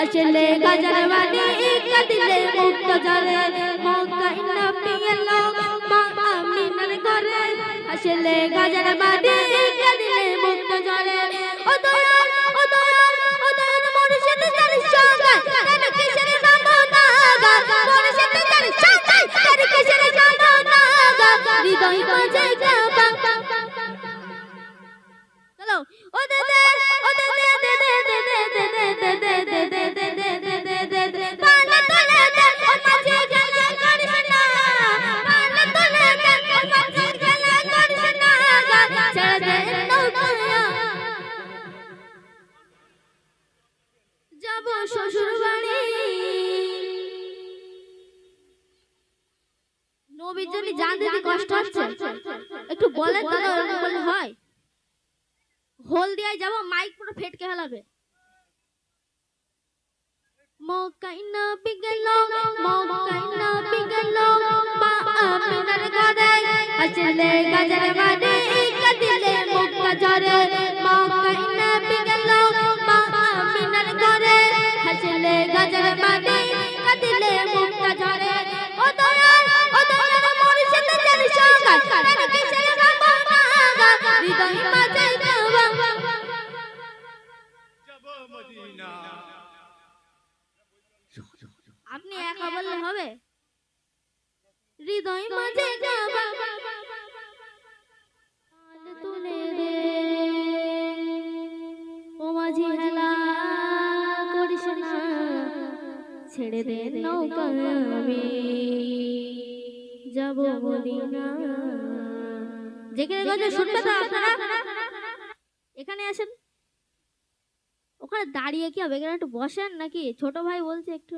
আসলে গাজার মানে একা দিলে মুক্ত জারে মক্কা ইন্না পিয়ালো মা আমিনার ঘরে। আসলে গাজার মানে একা দিলে মুক্ত জারে ও দয়াল ও দয়াল ও দয়াল মোর সাথে তার সঙ্গ। জান দিতে কষ্ট হচ্ছে। একটু বলেন তো বলে হয়। হলদিয়ায় যাব মাইক পুরো ফেটকে হেলাবে। মকাই না বিগেল মকাই না বিগেল মা আমিনার ঘরে আসলে গাজর মানে কাদিলে মুখ জরে। মকাই না বিগেল মা আমিনার ঘরে মাঝি হেলা করিস না। ছেড়ে দে নৌকা আমি। যাব মদিনা। যেখানে শুনবে তো আপনারা? এখানে আসেন। ওখানে দাঁড়িয়ে কি হবে? এখানে একটু বসেন নাকি? ছোট ভাই বলছে একটু।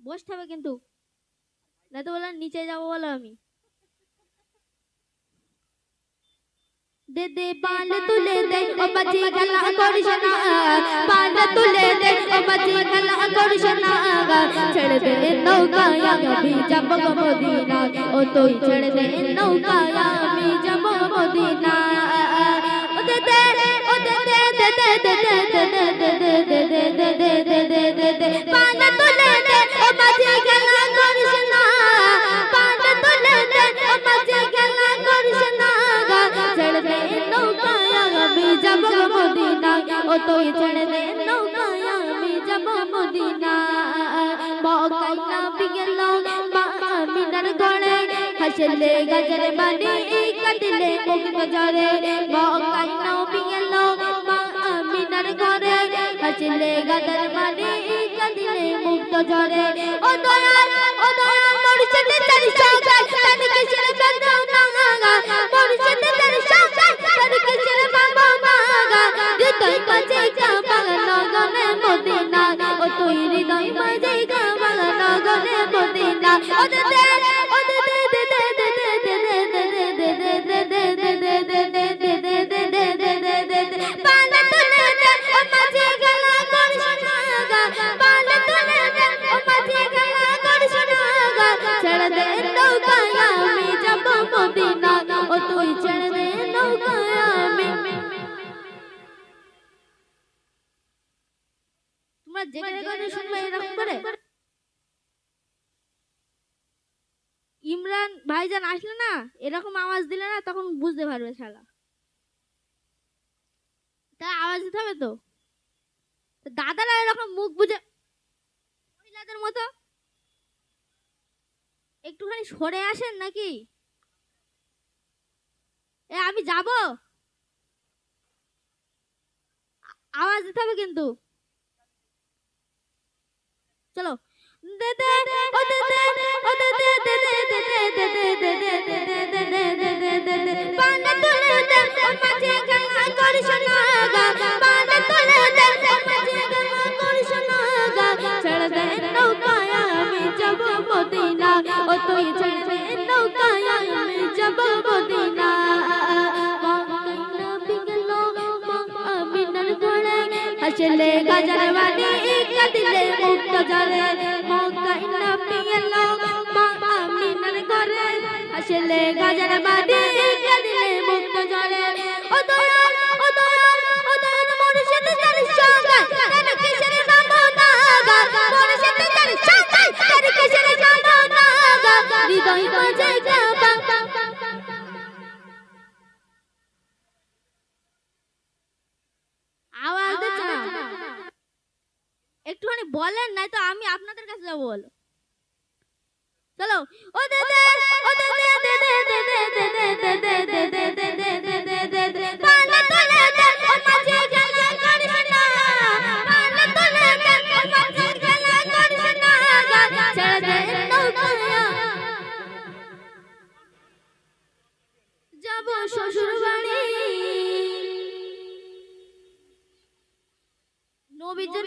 বসতে হবে কিন্তু। না তো বললাম নিচে যাব বলো আমি। দে দে তুলে দে ও বাজি গলা করিস না। পাল তুলে দে ও বাজি গলা করিস না। ছেড়ে দে নৌকায় আমি যাব মদিনা ও তুই ছেড়ে দে নৌকায় আমি যাব মদিনা ও দে দে ও দে দে দে দে দে দে দে দে ছেলে গাজরে মানে কাটলে মুখ নজরে মকাই নবী এলো মা আমিনার ঘরে ছেলে গাজর মানে কাটলে মুখ নজরে ও দয়া ও দয়া মোর ছেলে তার সঙ্গে তার কিসের বাঁধো না মোর ছেলে তার সঙ্গে তার কিসের বাঁধো না তুই পাঁচে কা পাগল গনে মদিনা ও তুই হৃদয় ভাইজান আসলে না, এরকম আওয়াজ দিলে না তখন বুঝতে পারবে শালা। তা আওয়াজ দিতে হবে তো? দাদারা এরকম মুখ বুঝে মহিলাদের মতো একটুখানি সরে আসেন নাকি? এ, আমি যাব। আওয়াজ দিতে হবে কিন্তু। চলো। দে দে। हसले गजरवाने एक दिले मुक्त जरे मौका इना लोग माँ आमीनर करे। हसले गजरवाने एक दिले मुक्त जरे কথা বলো। চলো ওদের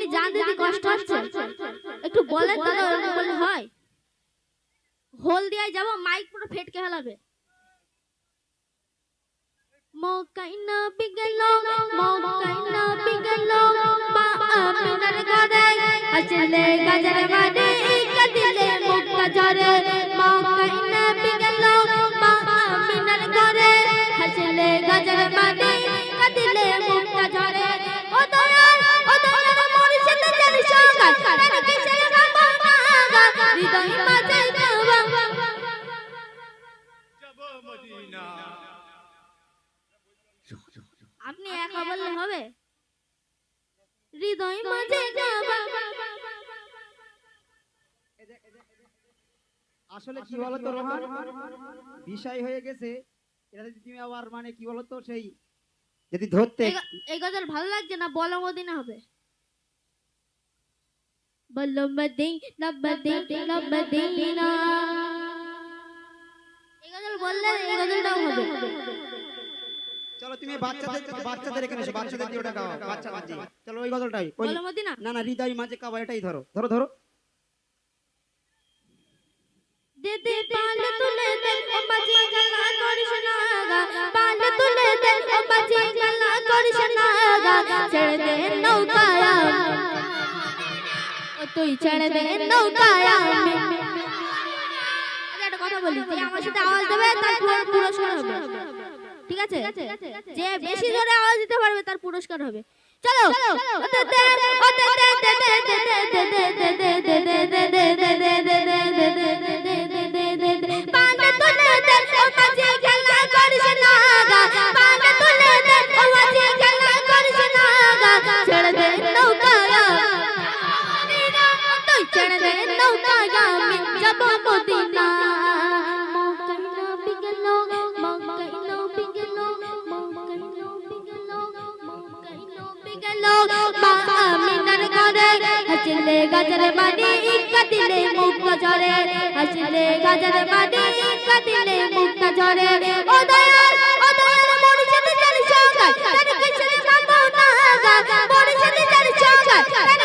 আপনি জানতে দিতে কষ্ট হচ্ছে একটু বলেন দাদা ওরকম বলে হয়। হলদিয়ায় যাব মাইক পুরো ফেটকে ফেলাবে মকাই না বিগেল মকাই না বিগেল বা আমিনার গাদাই আসলে গাজার বাড়ি আপনি একা বললে হবে? হৃদয় মাঝে আসলে কি বলতো রোহান? বিষয় হয়ে গেছে। এটা যদি তুমি আবার মানে কি বলতো সেই যদি ধরতে এই এই ভালো লাগছে না? বলো মদিনা হবে। বলো মদিনা মদিনা মদিনা এই গজল বললে এই গজলটাও হবে। চলো তুমি বাচ্চাদের বাচ্চাদের এখানে এসো বাচ্চাদের দিয়ে ওটা গাও বাচ্চা বাচ্চা। চলো ওই গজলটাই ওই বলো মদিনা না না হৃদয় মাঝে কাবা এটাই ধরো ধরো ধরো। তুই ছেড়ে দে নৌকায় আমি একটা কথা বলি যে আমার সাথে আওয়াজ দেবে তার পুরস্কার হবে ঠিক আছে যে বেশি জোরে আওয়াজ দিতে পারবে তার পুরস্কার হবে চলো ছেড়ে তারা আমি যাব মদিনা হাসলে গাজর মানে কাদিলে মুক্ত ঝরে হাসলে গাজর মানে কাদিলে মুক্ত ঝরে ও দয়াল ও দয়াল মোর সাথে চল সঙ্গ তার কিছু না গো না গো মোর সাথে চল সঙ্গ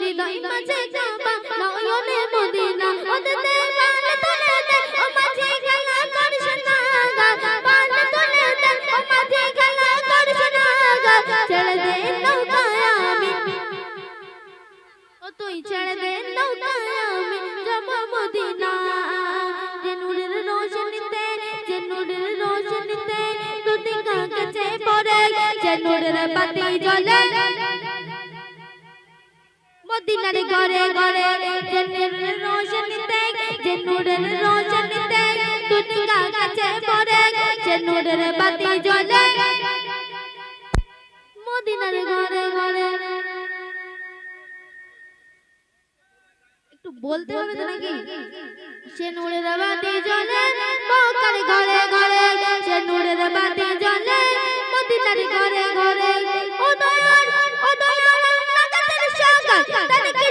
হৃদয় মাঝে কাবা নয়নে মদিনা। ও দে দে পাল তুলে দে ও মাঝে খেলা করিস না গা পাল তুলে দে ও মাঝে খেলা করিস না গা ছেড়ে দে নৌকায় আমি। ও তুই ছেড়ে দে নৌকায় আমি, যাব মদিনা। যে নূরের রোশনীতে যে নূরের রোশনীতে দুটি কাছে পড়ে যে নূরের বাতি জ্বলে মদিনার ঘরে ঘরে যে নূরের রোশনীতে যে নূরের রোশনীতে দুটি কাছে পড়ে যে বাতি জ্বলে। মদিনার ঘরে ঘরে। একটু বলতে হবে তো নাকি? সে নূরের বাতি জ্বলে মক্কার ঘরে ঘরে সে নূরের বাতি জ্বলে, মদিনার ঘরে ঘরে ও 单挑单挑